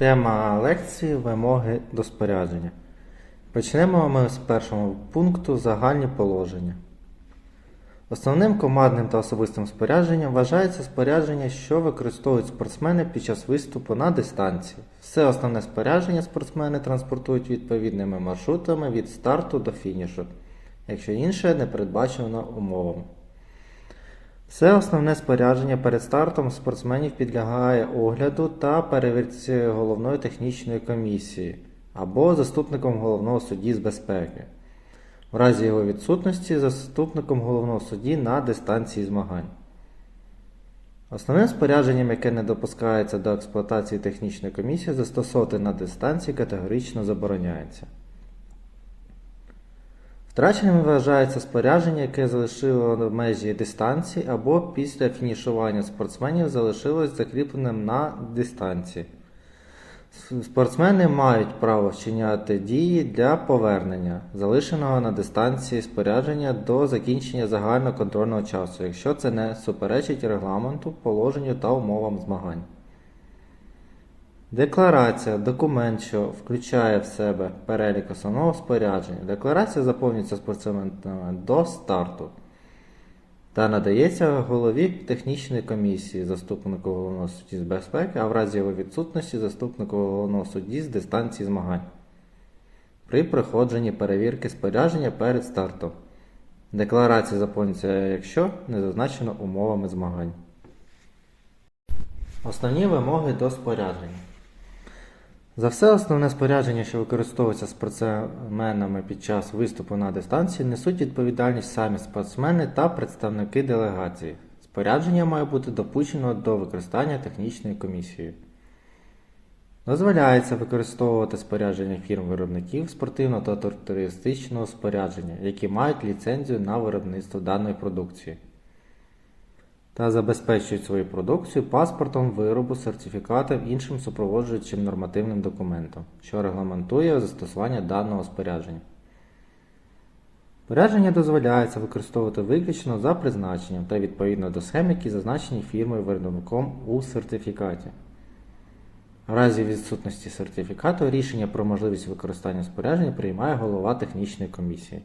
Тема лекції вимоги до спорядження. Почнемо ми з першого пункту загальні положення. Основним командним та особистим спорядженням вважається спорядження, що використовують спортсмени під час виступу на дистанції. Все основне спорядження спортсмени транспортують відповідними маршрутами від старту до фінішу, якщо інше не передбачено умовами. Все основне спорядження перед стартом спортсменів підлягає огляду та перевірці головної технічної комісії або заступником головного судді з безпеки. В разі його відсутності заступником головного судді на дистанції змагань. Основним спорядженням, яке не допускається до експлуатації технічної комісії, застосовувати на дистанції категорично забороняється. Втраченим вважається спорядження, яке залишило межі дистанції або після фінішування спортсменів залишилось закріпленим на дистанції. Спортсмени мають право вчиняти дії для повернення залишеного на дистанції спорядження до закінчення загального контрольного часу, якщо це не суперечить регламенту, положенню та умовам змагань. Декларація документ, що включає в себе перелік основного спорядження. Декларація заповнюється спортсменами до старту та надається голові технічної комісії, заступнику головного судді з безпеки, а в разі його відсутності заступнику головного судді з дистанції змагань при проходженні перевірки спорядження перед стартом. Декларація заповнюється, якщо не зазначено умовами змагань. Основні вимоги до спорядження. За все основне спорядження, що використовується спортсменами під час виступу на дистанції, несуть відповідальність самі спортсмени та представники делегації. Спорядження має бути допущено до використання технічною комісією. Дозволяється використовувати спорядження фірм-виробників спортивного та туристичного спорядження, які мають ліцензію на виробництво даної продукції та забезпечують свою продукцію паспортом виробу, сертифікатом іншим супроводжуючим нормативним документом, що регламентує застосування даного спорядження. Спорядження дозволяється використовувати виключно за призначенням та відповідно до схем, які зазначені фірмою виробником у сертифікаті. В разі відсутності сертифікату рішення про можливість використання спорядження приймає голова технічної комісії.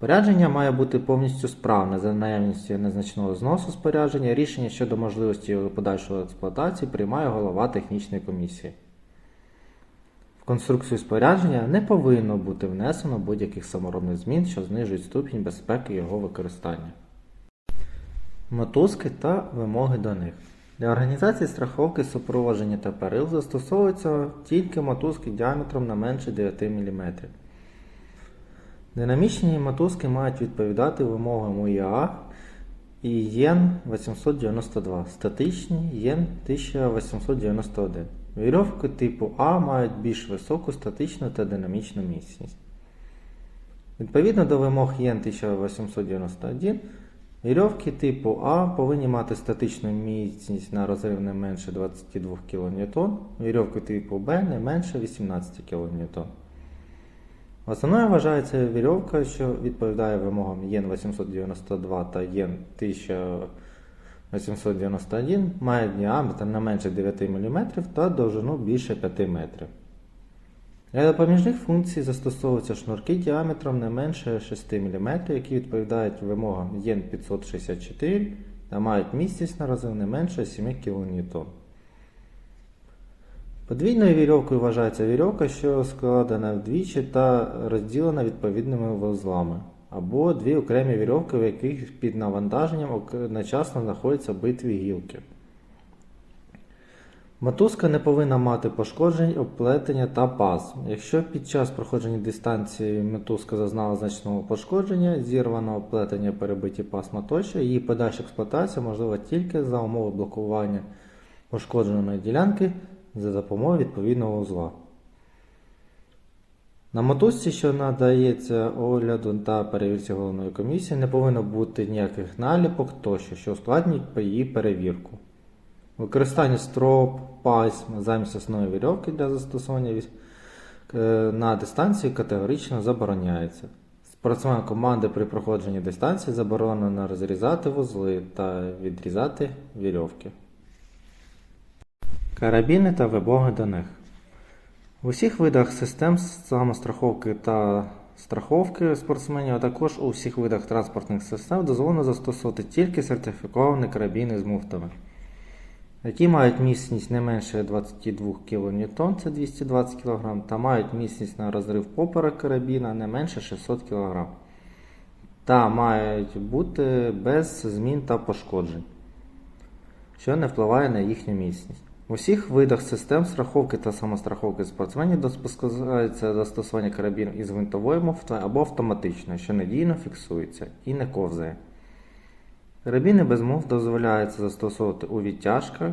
Спорядження має бути повністю справне за наявністю незначного зносу спорядження. Рішення щодо можливості його подальшої експлуатації приймає голова технічної комісії. В конструкцію спорядження не повинно бути внесено будь-яких саморобних змін, що знижують ступінь безпеки його використання. Мотузки та вимоги до них. Для організації страховки, супроводження та перил застосовуються тільки мотузки діаметром не менше 9 мм. Динамічні мотузки мають відповідати вимогам УІА і ЄН 892, статичні ЄН 1891. Вірьовки типу А мають більш високу статичну та динамічну міцність. Відповідно до вимог ЄН 1891, вірьовки типу А повинні мати статичну міцність на розрив не менше 22 кН, вірьовки типу Б не менше 18 кН. Основною вважається вірьовка, що відповідає вимогам ЄН 892 та ЄН 1891, має діаметр не менше 9 мм та довжину більше 5 метрів. Для допоміжних функцій застосовуються шнурки діаметром не менше 6 мм, які відповідають вимогам ЄН 564 та мають міцність на розрив не менше 7 кН. Подвійною вірьовкою вважається вірьовка, що складена вдвічі та розділена відповідними вузлами, або дві окремі вірьовки, в яких під навантаженням одночасно знаходяться битві гілки. Мотузка не повинна мати пошкоджень, обплетення та паз. Якщо під час проходження дистанції мотузка зазнала значного пошкодження, зірваного обплетення, перебиті пасма тощо, її подальша експлуатація можлива тільки за умови блокування пошкодженої ділянки за допомогою відповідного узла. На мотузці, що надається огляду та перевірці головної комісії, не повинно бути ніяких наліпок тощо, що ускладнюють її перевірку. Використання строп, пасм замість основної вірьовки для застосування е, на дистанції категорично забороняється. Спортсменам команди при проходженні дистанції заборонено розрізати вузли та відрізати вірьовки. Карабіни та вимоги до них. В усіх видах систем самостраховки та страховки спортсменів, а також у всіх видах транспортних систем дозволено застосовувати тільки сертифіковані карабіни з муфтами, які мають міцність не менше 22 кН, це 220 кг, та мають міцність на розрив поперек карабіна не менше 600 кг, та мають бути без змін та пошкоджень що не впливає на їхню міцність. У всіх видах систем страховки та самостраховки спортсменів допускається застосування карабінів із гвинтовою муфтою або автоматичною, що надійно фіксується і не ковзає. Карабіни без муфт дозволяється застосовувати у відтяжках,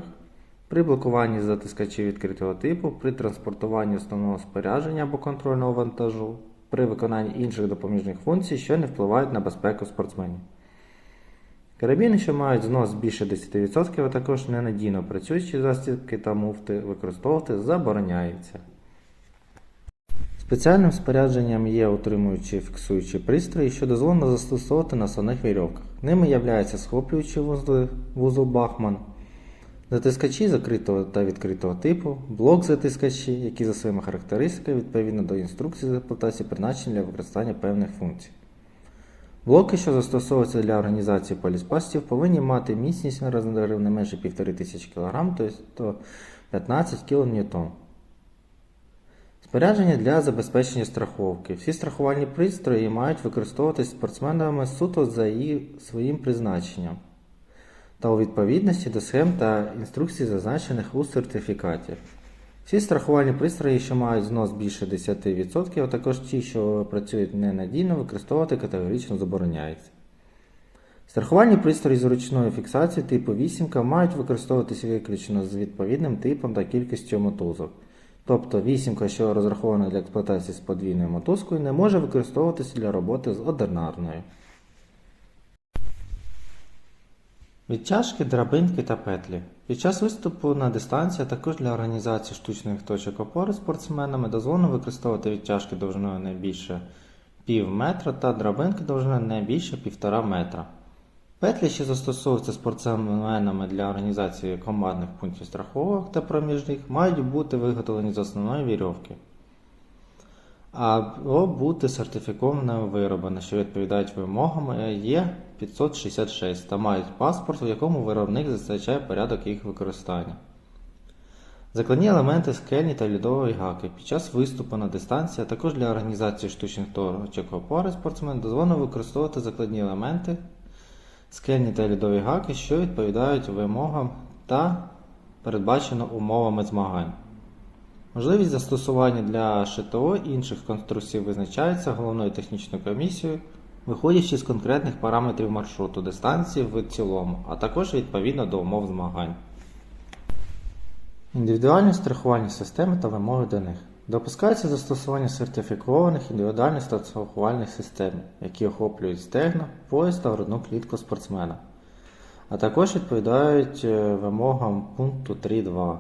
при блокуванні затискачів відкритого типу, при транспортуванні основного спорядження або контрольного вантажу, при виконанні інших допоміжних функцій, що не впливають на безпеку спортсменів. Карабіни, що мають знос більше 10%, а також ненадійно працюючі застібки та муфти, використовувати забороняється. Спеціальним спорядженням є утримуючі фіксуючі пристрої, що дозволено застосовувати на саних вірьовках. Ними являються схоплюючі вузли, вузол Бахман, затискачі закритого та відкритого типу, блок затискачі, які за своїми характеристиками відповідно до інструкції з експлуатації призначені для використання певних функцій. Блоки, що застосовуються для організації поліспастів, повинні мати міцність розрив не менше 1500 кг, тобто 15 кН. Спорядження для забезпечення страховки. Всі страхувальні пристрої мають використовуватись спортсменами суто за її своїм призначенням та у відповідності до схем та інструкцій, зазначених у сертифікаті. Всі страхувальні пристрої, що мають знос більше 10%, а також ті, що працюють ненадійно, використовувати категорично забороняється. Страхувальні пристрої з ручною фіксацією типу 8 мають використовуватися виключно з відповідним типом та кількістю мотузок. Тобто вісімка, що розрахована для експлуатації з подвійною мотузкою, не може використовуватися для роботи з одинарною. Відтяжки, драбинки та петлі. Під час виступу на дистанції, а також для організації штучних точок опори спортсменами дозволено використовувати відтяжки довжиною не більше пів метра та драбинки довжиною не більше 1,5 метра. Петлі, що застосовуються спортсменами для організації командних пунктів страховок та проміжних, мають бути виготовлені з основної вірьовки або бути сертифікованими виробами, що відповідають вимогам Є 566 та мають паспорт, у якому виробник зазначає порядок їх використання. Закладні елементи скельні та льодової гаки. Під час виступу на дистанції, а також для організації штучних точок опори спортсмен дозволено використовувати закладні елементи скельні та льодові гаки, що відповідають вимогам та передбачено умовами змагань. Можливість застосування для ШТО і інших конструкцій визначається головною технічною комісією, виходячи з конкретних параметрів маршруту дистанції в цілому, а також відповідно до умов змагань. Індивідуальні страхувальні системи та вимоги до них. Допускається застосування сертифікованих індивідуальних страхувальних систем, які охоплюють стегна, пояс та грудну клітку спортсмена, а також відповідають е, вимогам пункту 3.2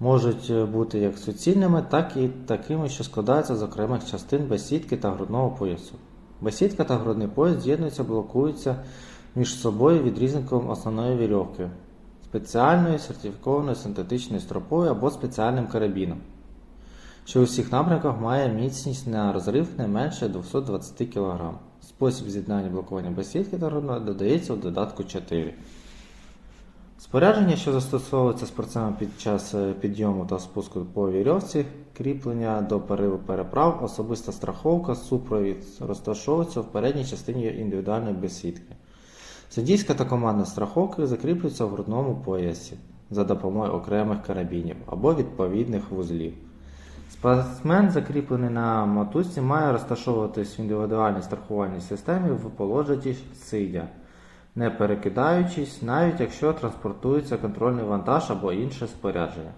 можуть е, бути як суцільними, так і такими, що складаються з окремих частин безсітки та грудного поясу. Безсітка та грудний пояс з'єднуються, блокуються між собою відрізником основної вірьовки, спеціальною сертифікованою синтетичною стропою або спеціальним карабіном, що у всіх напрямках має міцність на розрив не менше 220 кг. Спосіб з'єднання блокування безсітки та грудного додається в додатку 4. Спорядження, що застосовується спортсменом під час е, підйому та спуску по вірьовці, кріплення до перериву переправ, особиста страховка, супровід розташовується в передній частині індивідуальної безсітки. Суддійська та командна страховки закріплюються в грудному поясі за допомогою окремих карабінів або відповідних вузлів. Спортсмен, закріплений на мотузці, має розташовуватись в індивідуальній страхувальній системі в положенні сидя не перекидаючись, навіть якщо транспортується контрольний вантаж або інше спорядження.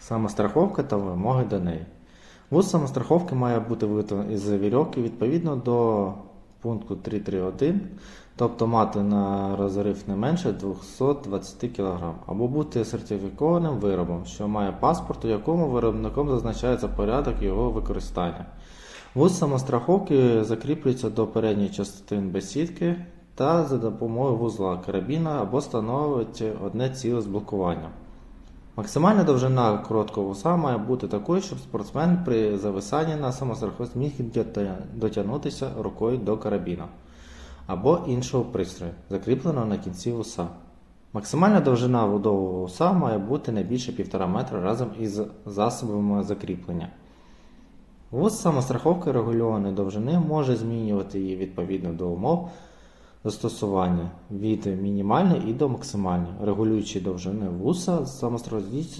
Самостраховка та вимоги до неї. Вуз самостраховки має бути виготовлений із вірьовки відповідно до пункту 3.3.1, тобто мати на розрив не менше 220 кг, або бути сертифікованим виробом, що має паспорт, у якому виробником зазначається порядок його використання. Вуз самостраховки закріплюється до передньої частини бесідки та за допомогою вузла карабіна або становить одне ціле з блокуванням. Максимальна довжина короткого вуса має бути такою, щоб спортсмен при зависанні на самостраховці міг дотягнутися рукою до карабіна або іншого пристрою, закріпленого на кінці вуса. Максимальна довжина водового вуса має бути не більше 1,5 метра разом із засобами закріплення. Вуз самостраховки регульованої довжини може змінювати її відповідно до умов застосування від мінімальної і до максимальної, регулюючи довжини вуса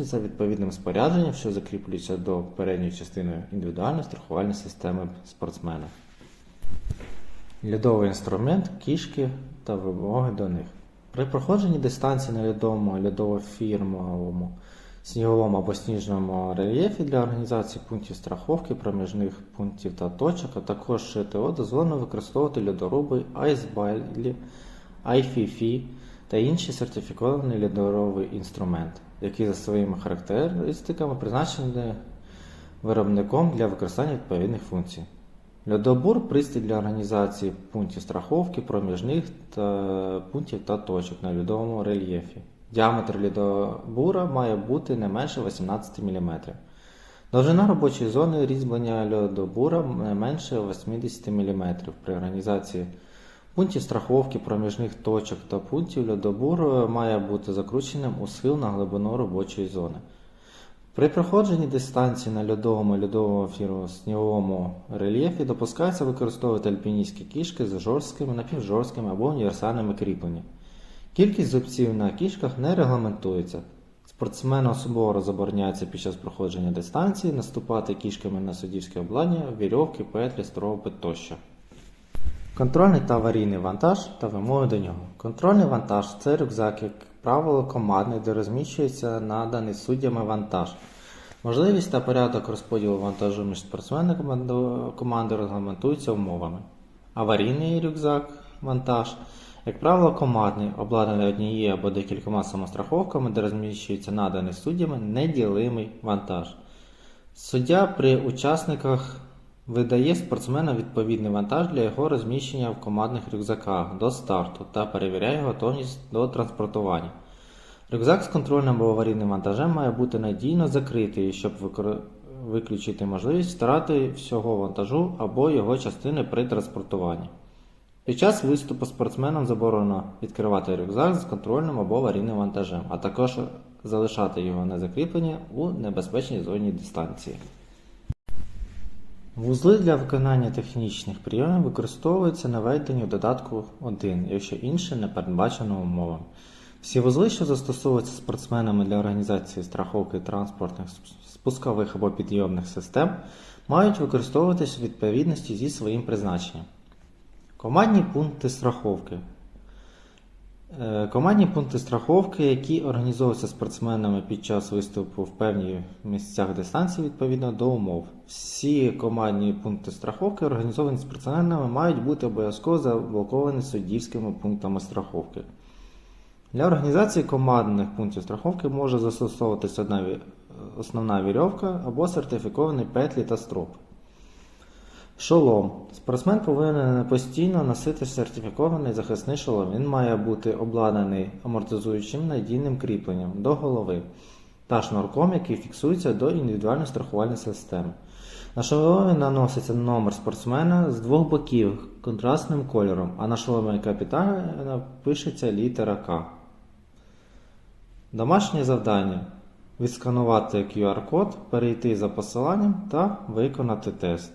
за відповідним спорядженням, що закріплюється до передньої частини індивідуальної страхувальної системи спортсмена. Льодовий інструмент, кішки та вимоги до них. При проходженні дистанції на льодовому, льодово-фірмовому, сніговому або сніжному рельєфі для організації пунктів страховки, проміжних пунктів та точок, а також ШТО дозволено використовувати льодоруби айсбайлі, айфіфі та інші сертифіковані льодоровий інструмент, які за своїми характеристиками призначені виробником для використання відповідних функцій. Льодобур пристрій для організації пунктів страховки, проміжних та пунктів та точок на льодовому рельєфі. Діаметр льодобура має бути не менше 18 мм. Довжина робочої зони різьблення льодобура не менше 80 мм. При організації пунктів страховки, проміжних точок та пунктів льодобур має бути закрученим у схил на глибину робочої зони. При проходженні дистанції на льодовому і льодовому фірму сніговому рельєфі допускається використовувати альпіністські кішки з жорсткими, напівжорсткими або універсальними кріпленнями. Кількість зубців на кішках не регламентується. Спортсмену особливо забороняється під час проходження дистанції наступати кішками на суддівське обладнання, вірьовки, петлі, стропи тощо. Контрольний та аварійний вантаж та вимоги до нього. Контрольний вантаж це рюкзак, як правило, командний, де розміщується наданий суддями вантаж. Можливість та порядок розподілу вантажу між спортсменами команди регламентуються умовами. Аварійний рюкзак вантаж, як правило, командний, обладнаний однією або декількома самостраховками, де розміщується наданий суддями неділимий вантаж. Суддя при учасниках видає спортсмену відповідний вантаж для його розміщення в командних рюкзаках до старту та перевіряє готовність до транспортування. Рюкзак з контрольним або аварійним вантажем має бути надійно закритий, щоб виключити можливість втрати всього вантажу або його частини при транспортуванні. Під час виступу спортсменам заборонено відкривати рюкзак з контрольним або аварійним вантажем, а також залишати його на закріплення у небезпечній зоні дистанції. Вузли для виконання технічних прийомів використовуються наведені у додатку 1, якщо інше не передбачено умовами. Всі вузли, що застосовуються спортсменами для організації страховки транспортних спускових або підйомних систем, мають використовуватись у відповідності зі своїм призначенням. Командні пункти страховки. Е, Командні пункти страховки, які організовуються спортсменами під час виступу в певних місцях дистанції відповідно до умов. Всі командні пункти страховки, організовані спортсменами, мають бути обов'язково заблоковані суддівськими пунктами страховки. Для організації командних пунктів страховки може застосовуватися одна основна вірьовка або сертифіковані петлі та стропи. Шолом. Спортсмен повинен постійно носити сертифікований захисний шолом. Він має бути обладнаний амортизуючим надійним кріпленням до голови та шнурком, який фіксується до індивідуальної страхувальної системи. На шоломі наноситься номер спортсмена з двох боків контрастним кольором, а на шоломі капітана пишеться літера К. Домашнє завдання: відсканувати QR-код, перейти за посиланням та виконати тест.